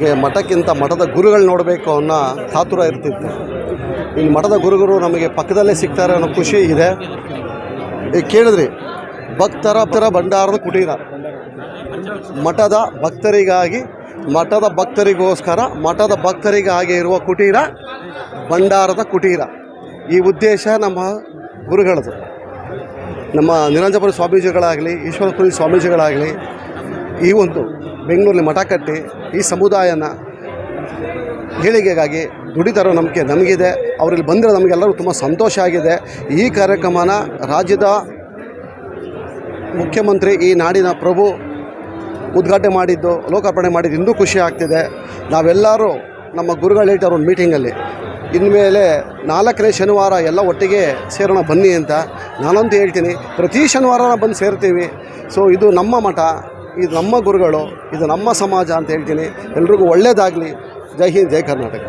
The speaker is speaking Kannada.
ಮಠಕ್ಕಿಂತ ಮಠದ ಗುರುಗಳು ನೋಡಬೇಕು ಅನ್ನೋ ಕಾತುರ ಇರ್ತಿತ್ತು. ಇಲ್ಲಿ ಮಠದ ಗುರುಗಳು ನಮಗೆ ಪಕ್ಕದಲ್ಲೇ ಸಿಗ್ತಾರೆ ಅನ್ನೋ ಖುಷಿ ಇದೆ. ಈಗ ಕೇಳಿದ್ರಿ ಭಕ್ತರ ಪರ ಭಂಡಾರದ ಕುಟೀರ. ಮಠದ ಭಕ್ತರಿಗಾಗಿ, ಮಠದ ಭಕ್ತರಿಗೋಸ್ಕರ, ಮಠದ ಭಕ್ತರಿಗಾಗಿ ಇರುವ ಕುಟೀರ ಭಂಡಾರದ ಕುಟೀರ. ಈ ಉದ್ದೇಶ ನಮ್ಮ ಗುರುಗಳದು. ನಮ್ಮ ನಿರಂಜಪುರ ಸ್ವಾಮೀಜಿಗಳಾಗಲಿ, ಈಶ್ವರಪುರಿ ಸ್ವಾಮೀಜಿಗಳಾಗಲಿ ಈ ಒಂದು ಬೆಂಗಳೂರಿನ ಮಠ ಕಟ್ಟಿ ಈ ಸಮುದಾಯನ ಏಳಿಗೆಗಾಗಿ ದುಡಿತಾರೋ ನಂಬಿಕೆ ನಮಗಿದೆ. ಅವರಲ್ಲಿ ಬಂದರೆ ನಮಗೆಲ್ಲರೂ ತುಂಬ ಸಂತೋಷ ಆಗಿದೆ. ಈ ಕಾರ್ಯಕ್ರಮನ ರಾಜ್ಯದ ಮುಖ್ಯಮಂತ್ರಿ ಈ ನಾಡಿನ ಪ್ರಭು ಉದ್ಘಾಟನೆ ಮಾಡಿದ್ದು, ಲೋಕಾರ್ಪಣೆ ಮಾಡಿದ್ದು ಇನ್ನೂ ಖುಷಿ ಆಗ್ತಿದೆ. ನಾವೆಲ್ಲರೂ ನಮ್ಮ ಗುರುಗಳು ಹೇಳ್ತಾರೆ ಒಂದು ಮೀಟಿಂಗಲ್ಲಿ, ಇನ್ಮೇಲೆ ನಾಲ್ಕನೇ ಶನಿವಾರ ಎಲ್ಲ ಒಟ್ಟಿಗೆ ಸೇರೋಣ ಬನ್ನಿ ಅಂತ ನಾನಂತೂ ಹೇಳ್ತೀನಿ. ಪ್ರತಿ ಶನಿವಾರ ಬಂದು ಸೇರ್ತೀವಿ. ಸೊ ಇದು ನಮ್ಮ ಮಠ. ಇದು ನಮ್ಮ ಗುರುಗಳು ಇದು ನಮ್ಮ ಸಮಾಜ ಅಂತ ಹೇಳ್ತೀನಿ. ಎಲ್ರಿಗೂ ಒಳ್ಳೆಯದಾಗಲಿ ಜೈ ಹಿಂದ್ ಜೈ ಕರ್ನಾಟಕ.